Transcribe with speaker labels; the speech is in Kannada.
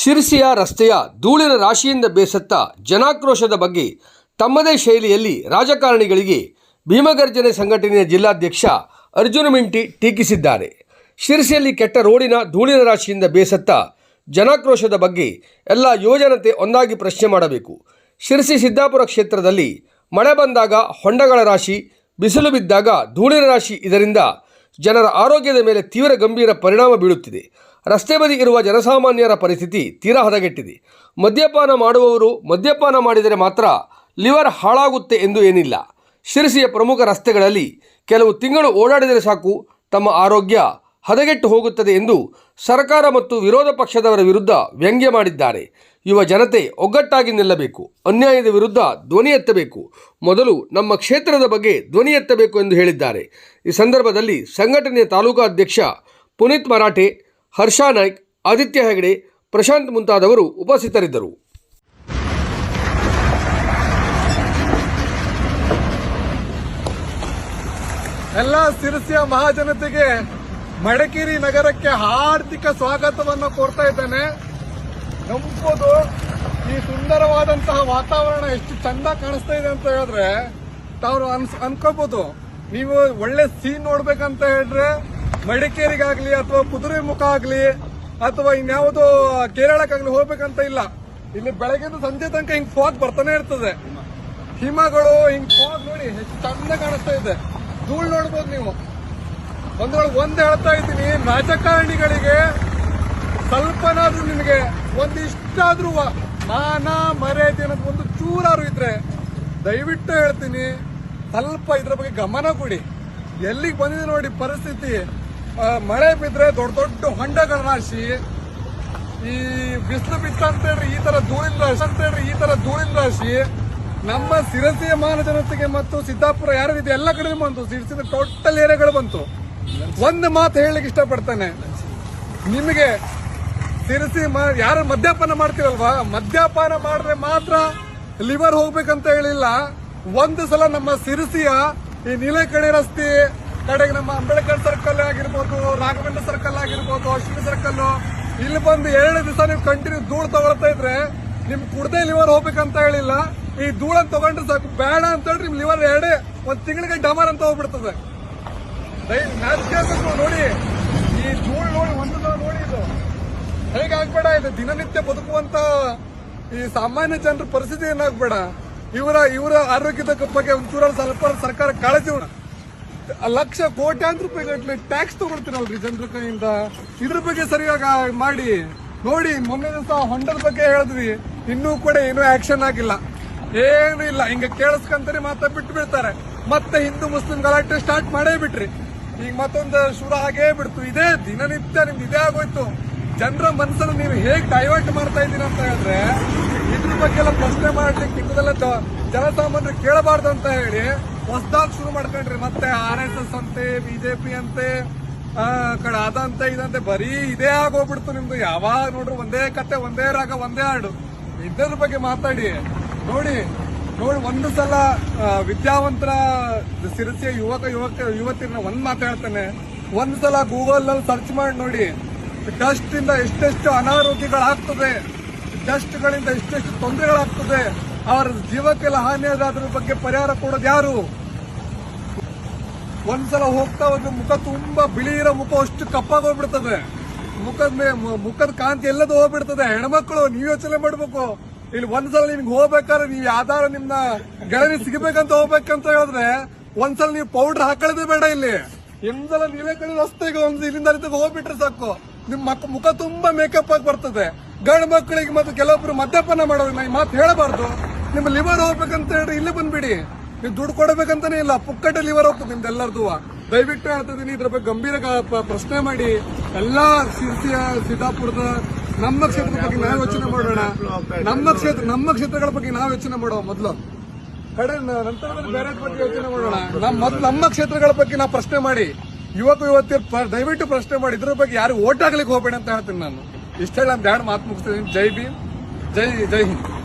Speaker 1: ಶಿರ್ಸಿಯ ರಸ್ತೆಯ ಧೂಳಿನ ರಾಶಿಯಿಂದ ಬೇಸತ್ತ ಜನಾಕ್ರೋಶದ ಬಗ್ಗೆ ತಮ್ಮದೇ ಶೈಲಿಯಲ್ಲಿ ರಾಜಕಾರಣಿಗಳಿಗೆ ಭೀಮಗರ್ಜನೆ ಸಂಘಟನೆಯ ಜಿಲ್ಲಾಧ್ಯಕ್ಷ ಅರ್ಜುನ ಮಿಂಟಿ ಟೀಕಿಸಿದ್ದಾರೆ. ಶಿರಸಿಯಲ್ಲಿ ಕೆಟ್ಟ ರೋಡಿನ ಧೂಳಿನ ರಾಶಿಯಿಂದ ಬೇಸತ್ತ ಜನಾಕ್ರೋಶದ ಬಗ್ಗೆ ಎಲ್ಲ ಯುವಜನತೆ ಒಂದಾಗಿ ಪ್ರಶ್ನೆ ಮಾಡಬೇಕು. ಶಿರಸಿ ಸಿದ್ದಾಪುರ ಕ್ಷೇತ್ರದಲ್ಲಿ ಮಳೆ ಬಂದಾಗ ಹೊಂಡಗಳ ರಾಶಿ, ಬಿಸಿಲು ಬಿದ್ದಾಗ ಧೂಳಿನ ರಾಶಿ ಇದರಿಂದ ಜನರ ಆರೋಗ್ಯದ ಮೇಲೆ ತೀವ್ರ ಗಂಭೀರ ಪರಿಣಾಮ ಬೀಳುತ್ತಿದೆ. ರಸ್ತೆ ಬದಿ ಇರುವ ಜನಸಾಮಾನ್ಯರ ಪರಿಸ್ಥಿತಿ ತೀರಾ ಹದಗೆಟ್ಟಿದೆ. ಮದ್ಯಪಾನ ಮಾಡುವವರು ಮದ್ಯಪಾನ ಮಾಡಿದರೆ ಮಾತ್ರ ಲಿವರ್ ಹಾಳಾಗುತ್ತೆ ಎಂದು ಏನಿಲ್ಲ. ಶಿರಸಿಯ ಪ್ರಮುಖ ರಸ್ತೆಗಳಲ್ಲಿ ಕೆಲವು ತಿಂಗಳು ಓಡಾಡಿದರೆ ಸಾಕು, ತಮ್ಮ ಆರೋಗ್ಯ ಹದಗೆಟ್ಟು ಹೋಗುತ್ತದೆ ಎಂದು ಸರ್ಕಾರ ಮತ್ತು ವಿರೋಧ ಪಕ್ಷದವರ ವಿರುದ್ಧ ವ್ಯಂಗ್ಯ ಮಾಡಿದ್ದಾರೆ. ಯುವ ಜನತೆ ಒಗ್ಗಟ್ಟಾಗಿ ನಿಲ್ಲಬೇಕು. ಅನ್ಯಾಯದ ವಿರುದ್ಧ ಧ್ವನಿ ಎತ್ತಬೇಕು. ಮೊದಲು ನಮ್ಮ ಕ್ಷೇತ್ರದ ಬಗ್ಗೆ ಧ್ವನಿ ಎತ್ತಬೇಕು ಎಂದು ಹೇಳಿದ್ದಾರೆ. ಈ ಸಂದರ್ಭದಲ್ಲಿ ಸಂಘಟನೆಯ ತಾಲೂಕಾ ಅಧ್ಯಕ್ಷ ಪುನೀತ್ ಮರಾಠೆ, ಹರ್ಷಾ ನಾಯ್ಕ್, ಆದಿತ್ಯ ಹೆಗಡೆ, ಪ್ರಶಾಂತ್ ಮುಂತಾದವರು ಉಪಸ್ಥಿತರಿದ್ದರು.
Speaker 2: ಎಲ್ಲ ಸಿರಸಿಯ ಮಹಾಜನತೆಗೆ ಮಡಕೇರಿ ನಗರಕ್ಕೆ ಹಾರ್ದಿಕ ಸ್ವಾಗತವನ್ನು ಕೋರ್ತಾ ಇದ್ದೇನೆ. ನಂಬೋದು ಈ ಸುಂದರವಾದಂತಹ ವಾತಾವರಣ ಎಷ್ಟು ಚಂದ ಕಾಣಿಸ್ತಾ ಇದೆ ಅಂತ ಹೇಳಿದ್ರೆ ತಾವು ಅನ್ಸ್ ಅನ್ಕೋಬಹುದು ನೀವು ಒಳ್ಳೆ ಸೀನ್ ನೋಡ್ಬೇಕಂತ ಹೇಳಿದ್ರೆ ಮಡಿಕೇರಿಗಾಗ್ಲಿ ಅಥವಾ ಕುದುರೆ ಮುಖ ಆಗ್ಲಿ ಅಥವಾ ಇನ್ಯಾವುದೋ ಕೇರಳಕ್ಕಾಗ್ಲಿ ಹೋಗ್ಬೇಕಂತ ಇಲ್ಲ. ಇಲ್ಲಿ ಬೆಳಗ್ಗೆ ಸಂಜೆ ತನಕ ಹಿಂಗ್ ಫಾಗ್ ಬರ್ತಾನೆ ಇರ್ತದೆ. ಹಿಮಗಳು ಹಿಂಗ್ ಫಾಗ್ ನೋಡಿ ಹೆಚ್ಚು ಚಂದ ಕಾಣಿಸ್ತಾ ಇದೆ. ಧೂಳ್ ನೋಡ್ಬೋದು ನೀವು. ಒಂದ್ರೊಳಗೆ ಒಂದ್ ಹೇಳ್ತಾ ಇದ್ದೀನಿ, ರಾಜಕಾರಣಿಗಳಿಗೆ ಸ್ವಲ್ಪನಾದ್ರೂ ನಿಮಗೆ ಒಂದಿಷ್ಟಾದ್ರೂ ಮಾನ ಮರ್ಯಾದೆ ಅನ್ನೋದು ಒಂದು ಚೂರಾರು ಇದ್ರೆ, ದಯವಿಟ್ಟು ಹೇಳ್ತೀನಿ, ಸ್ವಲ್ಪ ಇದ್ರ ಬಗ್ಗೆ ಗಮನ ಕೊಡಿ. ಎಲ್ಲಿಗೆ ಬಂದಿದೆ ನೋಡಿ ಪರಿಸ್ಥಿತಿ. ಮಳೆ ಬಿದ್ರೆ ದೊಡ್ಡ ದೊಡ್ಡ ಹೊಂಡಗಳ ರಾಶಿ ಈ ಬಿಸಿಲು ಬಿತ್ತ ಅಂತ ಹೇಳ್ರಿ, ಈ ತರ ಧೂಳಿನ ರಾಶಿ ಅಂತ ಹೇಳ್ರಿ, ಈ ತರ ಧೂಳಿನ ರಾಶಿ. ನಮ್ಮ ಸಿರಸಿಯ ಜನತೆಗೆ ಮತ್ತು ಸಿದ್ದಾಪುರ ಯಾರಿದೆ ಎಲ್ಲ ಕಡೆ ಬಂತು. ಸಿರಸಿದ ಟೋಟಲ್ ಏರಿಯಾಗಳು ಬಂತು. ಒಂದು ಮಾತು ಹೇಳಲಿಕ್ಕೆ ಇಷ್ಟಪಡ್ತಾನೆ. ನಿಮಗೆ ಸಿರಸಿ ಯಾರು ಮದ್ಯಪಾನ ಮಾಡ್ತೀವಲ್ವಾ ಮದ್ಯಪಾನ ಮಾಡಿದ್ರೆ ಮಾತ್ರ ಲಿವರ್ ಹೋಗ್ಬೇಕಂತ ಹೇಳಿಲ್ಲ. ಒಂದು ಸಲ ನಮ್ಮ ಸಿರಿಸಿಯ ಈ ನೀಲಕಣಿ ರಸ್ತೆ ಕಡೆಗೆ ನಮ್ಮ ಅಂಬೇಡ್ಕರ್ ಸರ್ಕಲ್ ಆಗಿರ್ಬೋದು, ರಾಘವೇಂದ್ರ ಸರ್ಕಲ್ ಆಗಿರ್ಬೋದು, ಅಶ್ವಿನಿ ಸರ್ಕಲ್ ಇಲ್ಲಿ ಬಂದು ಎರಡು ದಿವಸ ನೀವು ಕಂಟಿನ್ಯೂ ಧೂಳು ತಗೊಳ್ತಾ ಇದ್ರೆ ನಿಮ್ ಕುಡ್ದೇ ಲಿವರ್ ಹೋಗ್ಬೇಕಂತ ಹೇಳಿಲ್ಲ. ಈ ಧೂಳನ್ನು ತಗೊಂಡ್ರೆ ಸಾಕು. ಬೇಡ ಅಂತ ಹೇಳಿ ನಿಮ್ ಲಿವರ್ ಎರಡೇ ಒಂದ್ ತಿಂಗಳಿಗೆ ಡಮರ್ ಅಂತ ಹೋಗ್ಬಿಡ್ತದೆ. ನೋಡಿ ಈ ಧೂಳು ನೋಡಿ ಒಂದು ಸಲ ನೋಡಿ ಇದು ಹೇಗಾಗ್ಬೇಡ ಇದು ದಿನನಿತ್ಯ ಬದುಕುವಂತ ಈ ಸಾಮಾನ್ಯ ಜನರ ಪರಿಸ್ಥಿತಿ ಏನಾಗ್ಬೇಡ. ಇವರ ಇವರ ಆರೋಗ್ಯದ ಬಗ್ಗೆ ಒಂಚೂರ ಸ್ವಲ್ಪ ಸರ್ಕಾರ ಕಾಳಜಿ ಲಕ್ಷ ಕೋಟ್ಯಾಂತರ ರೂಪಾಯಿ ಗಟ್ಟಲೆ ಟ್ಯಾಕ್ಸ್ ತಗೊಳ್ತೀರಲ್ರಿ ಜನರ ಕೈಯಿಂದ. ಇದ್ರ ಬಗ್ಗೆ ಸರಿಯಾಗಿ ಮಾಡಿ. ನೋಡಿ, ಮೊನ್ನೆ ದಿವಸ ಹೊಂಡದ ಬಗ್ಗೆ ಹೇಳಿದ್ವಿ. ಇನ್ನೂ ಕೂಡ ಏನೂ ಆಕ್ಷನ್ ಆಗಿಲ್ಲ. ಏನು ಇಲ್ಲ. ಹಿಂಗ ಕೇಳಿಸ್ಕೊಂತಾರೆ ಮಾತಾ ಬಿಟ್ಟು ಬಿಡ್ತಾರೆ ಮತ್ತೆ ಹಿಂದೂ ಮುಸ್ಲಿಂ ಗಲಾಟೆ ಸ್ಟಾರ್ಟ್ ಮಾಡೇ ಬಿಟ್ರಿ. ಈಗ ಮತ್ತೊಂದು ಶುರು ಆಗೇ ಬಿಡ್ತು. ಇದೇ ದಿನನಿತ್ಯ ನಿಮ್ದು ಇದೇ ಆಗೋಯ್ತು. ಜನರ ಮನಸ್ಸನ್ನು ನೀವು ಹೇಗೆ ಡೈವರ್ಟ್ ಮಾಡ್ತಾ ಇದ್ದೀರಾ ಅಂತ ಹೇಳಿದ್ರೆ, ಇದ್ರ ಬಗ್ಗೆ ಎಲ್ಲ ಪ್ರಶ್ನೆ ಮಾಡ್ಲಿಕ್ಕೆ ಇದೆಲ್ಲ ಜನಸಾಮಾನ್ಯರು ಕೇಳಬಾರ್ದು ಅಂತ ಹೇಳಿ ಹೊಸದಾಗಿ ಶುರು ಮಾಡ್ಕೊಂಡ್ರಿ. ಮತ್ತೆ ಆರ್ ಎಸ್ ಎಸ್ ಅಂತೆ ಬಿಜೆಪಿ ಅಂತೆ ಕಡೆ ಅದಂತೆ, ಇದಂತೆ ಬರೀ ಇದೇ ಆಗೋಗ್ಬಿಡ್ತು ನಿಮ್ದು. ಯಾವಾಗ ನೋಡ್ರಿ ಒಂದೇ ಕತೆ, ಒಂದೇ ರಾಗ, ಒಂದೇ ಹಾಡು. ಇದ್ರ ಬಗ್ಗೆ ಮಾತಾಡಿ. ನೋಡಿ ನೋಡಿ ಒಂದು ಸಲ ವಿದ್ಯಾವಂತರ ಸಿರಸಿಯ ಯುವಕ ಯುವಕ ಯುವತಿನ ಒಂದ್ ಮಾತಾಡ್ತಾನೆ ಒಂದ್ ಸಲ ಗೂಗಲ್ನಲ್ಲಿ ಸರ್ಚ್ ಮಾಡಿ ನೋಡಿ. ಡಸ್ಟ್ ಇಂದ ಎಷ್ಟೆಷ್ಟು ಅನಾರೋಗ್ಯಗಳಾಗ್ತದೆ ಡಸ್ಟ್ ಗಳಿಂದ ಎಷ್ಟೆಷ್ಟು ತೊಂದರೆಗಳಾಗ್ತದೆ, ಅವರ ಜೀವಕ್ಕೆಲ್ಲ ಹಾನಿಯಾದ್ರ ಬಗ್ಗೆ ಪರಿಹಾರ ಕೊಡೋದು ಯಾರು? ಒಂದ್ಸಲ ಹೋಗ್ತಾ ಒಂದು ಮುಖ ತುಂಬಾ ಬಿಳಿ ಇರೋ ಮುಖ ಅಷ್ಟು ಕಪ್ಪಾಗೋಗ್ಬಿಡ್ತದೆ ಮುಖದ ಮೇ ಮುಖದ ಕಾಂತಿ ಎಲ್ಲದೂ ಹೋಗ್ಬಿಡ್ತದೆ. ಹೆಣ್ಮಕ್ಳು, ನೀವ್ ಯೋಚನೆ ಮಾಡ್ಬೇಕು. ಇಲ್ಲಿ ಒಂದ್ಸಲ ನಿಮ್ಗೆ ಹೋಗ್ಬೇಕಾದ್ರೆ ನೀವು ಯಾವ್ದಾರ ನಿಮ್ನ ಗೆಳವಿ ಸಿಗಬೇಕಂತ ಹೋಗ್ಬೇಕಂತ ಹೇಳಿದ್ರೆ, ಒಂದ್ಸಲ ನೀವು ಪೌಡರ್ ಹಾಕೊಳ್ಳೋದೇ ಬೇಡ ಇಲ್ಲಿ. ಎಂದಲ ನೀವೇ ಕಡೆ ರಸ್ತೆಗೆ ಒಂದು ಇಲ್ಲಿಂದ ಹೋಗ್ಬಿಟ್ರೆ ಸಾಕು. ನಿಮ್ ಮಕ್ ಮುಖ ತುಂಬಾ ಮೇಕಪ್ ಆಗಿ ಬರ್ತದೆ. ಗಂಡು ಮಕ್ಕಳಿಗೆ ಮತ್ತು ಕೆಲವೊಬ್ರು ಮದ್ಯಪಾನ ನಾ ಈ ಮಾತು ಹೇಳಬಾರ್ದು. ನಿಮ್ಮ ಲಿವರ್ ಹೋಗ್ಬೇಕಂತ ಹೇಳಿ ಇಲ್ಲಿ ಬಂದ್ಬಿಡಿ. ನೀವು ದುಡ್ಡು ಕೊಡಬೇಕಂತಾನೆ ಇಲ್ಲ, ಪುಕ್ಕಟ್ಟೆ ಲಿವರ್ ಹೋಗ್ತದೆ ನಿಮ್ದೆಲ್ಲರದು ದಯವಿಟ್ಟು ಹೇಳ್ತಿದ್ದೀನಿ ಇದ್ರ ಬಗ್ಗೆ ಗಂಭೀರ ಪ್ರಶ್ನೆ ಮಾಡಿ. ಎಲ್ಲಾ ಸಿರ್ಸಿಯ ಸಿದ್ದಾಪುರದ ನಮ್ಮ ಕ್ಷೇತ್ರದ ಬಗ್ಗೆ ನಾವು ಯೋಚನೆ ಮಾಡೋಣ. ನಮ್ಮ ಕ್ಷೇತ್ರ ನಮ್ಮ ಕ್ಷೇತ್ರಗಳ ಬಗ್ಗೆ ನಾವು ಯೋಚನೆ ಮಾಡುವ ಮೊದಲು. ಕಡೆ ನಂತರ ಬೇರೆ ಬಗ್ಗೆ ಯೋಚನೆ ಮಾಡೋಣ? ನಮ್ಮ ಮತ್ತೆ ನಮ್ಮ ಕ್ಷೇತ್ರಗಳ ಬಗ್ಗೆ ನಾವು ಪ್ರಶ್ನೆ ಮಾಡಿ. ಯುವಕ ಯುವತಿಯರು ದಯವಿಟ್ಟು ಪ್ರಶ್ನೆ ಮಾಡಿ, ಇದ್ರ ಬಗ್ಗೆ ಯಾರು ಓಟ್ ಆಗ್ಲಿಕ್ಕೆ ಹೋಗ್ಬೇಡ ಅಂತ ಹೇಳ್ತೀನಿ ನಾನು. ಇಷ್ಟೇ ನಾನು ಬ್ಯಾಡ್ ಮಾತು ಮುಗಿಸ್ತೀನಿ. ಜೈ ಭೀಮ್. ಜೈ ಜೈ ಹಿಂದ್.